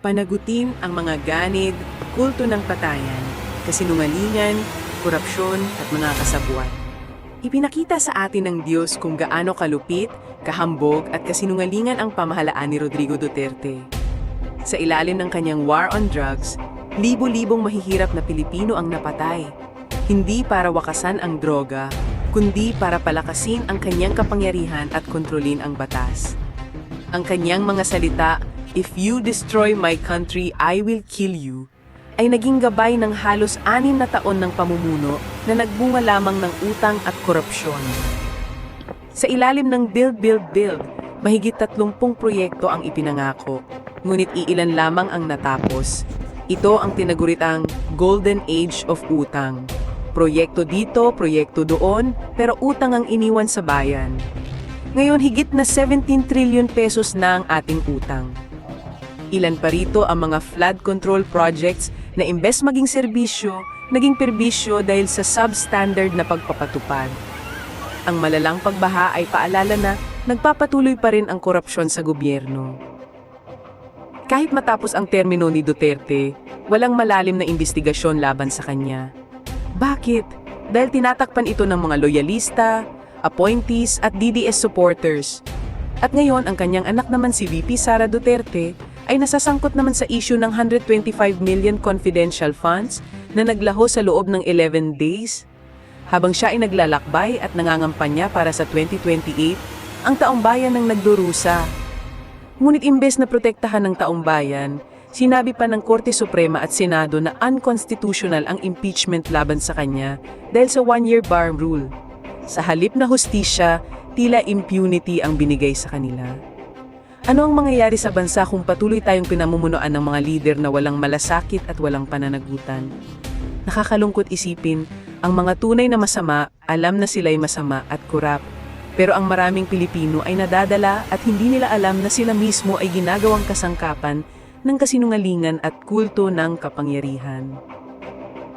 Panagutin ang mga ganid, kulto ng patayan, kasinungalingan, korupsyon at mga kasabuan. Ipinakita sa atin ng Diyos kung gaano kalupit, kahambog at kasinungalingan ang pamahalaan ni Rodrigo Duterte. Sa ilalim ng kanyang war on drugs, libo-libong mahihirap na Pilipino ang napatay. Hindi para wakasan ang droga, kundi para palakasin ang kanyang kapangyarihan at kontrolin ang batas. Ang kanyang mga salita, If you destroy my country, I will kill you, ay naging gabay ng halos anim na taon ng pamumuno na nagbunga lamang ng utang at korupsyon. Sa ilalim ng Build, Build, Build, mahigit 30 proyekto ang ipinangako, ngunit iilan lamang ang natapos. Ito ang tinaguritang Golden Age of Utang. Proyekto dito, proyekto doon, pero utang ang iniwan sa bayan. Ngayon, higit na 17 trillion pesos na ang ating utang. Ilan pa rito ang mga flood control projects na imbes maging serbisyo, naging perbisyo dahil sa substandard na pagpapatupad. Ang malalang pagbaha ay paalala na nagpapatuloy pa rin ang korupsyon sa gobyerno. Kahit matapos ang termino ni Duterte, walang malalim na investigasyon laban sa kanya. Bakit? Dahil tinatakpan ito ng mga loyalista, appointees at DDS supporters. At ngayon, ang kanyang anak naman si VP Sara Duterte ay nasasangkot naman sa issue ng 125 million confidential funds na naglaho sa loob ng 11 days. Habang siya ay naglalakbay at nangangampanya para sa 2028, ang taong bayan ng nagdurusa. Ngunit imbes na protektahan ng taong bayan, sinabi pa ng Korte Suprema at Senado na unconstitutional ang impeachment laban sa kanya dahil sa one-year bar rule. Sa halip na hustisya, tila impunity ang binigay sa kanila. Ano ang mangyayari sa bansa kung patuloy tayong pinamumunuan ng mga lider na walang malasakit at walang pananagutan? Nakakalungkot isipin, ang mga tunay na masama, alam na sila'y masama at kurap. Pero ang maraming Pilipino ay nadadala at hindi nila alam na sila mismo ay ginagawang kasangkapan ng kasinungalingan at kulto ng kapangyarihan.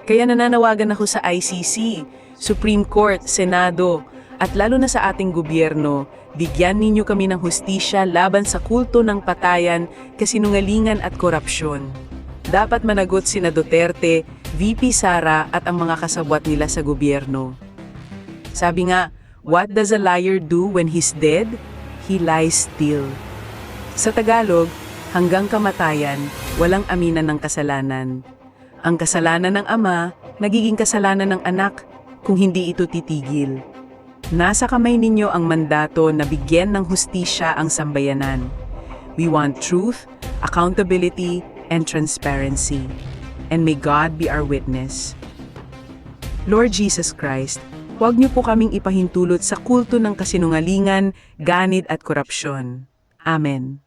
Kaya nananawagan ako sa ICC, Supreme Court, Senado, at lalo na sa ating gobyerno, bigyan ninyo kami ng hustisya laban sa kulto ng patayan, kasinungalingan at korupsyon. Dapat managot sina Duterte, VP Sara at ang mga kasabwat nila sa gobyerno. Sabi nga, what does a liar do when he's dead? He lies still. Sa Tagalog, hanggang kamatayan, walang aminan ng kasalanan. Ang kasalanan ng ama, nagiging kasalanan ng anak kung hindi ito titigil. Nasa kamay ninyo ang mandato na bigyan ng hustisya ang sambayanan. We want truth, accountability, and transparency. And may God be our witness. Lord Jesus Christ, huwag niyo po kaming ipahintulot sa kulto ng kasinungalingan, ganid at korupsyon. Amen.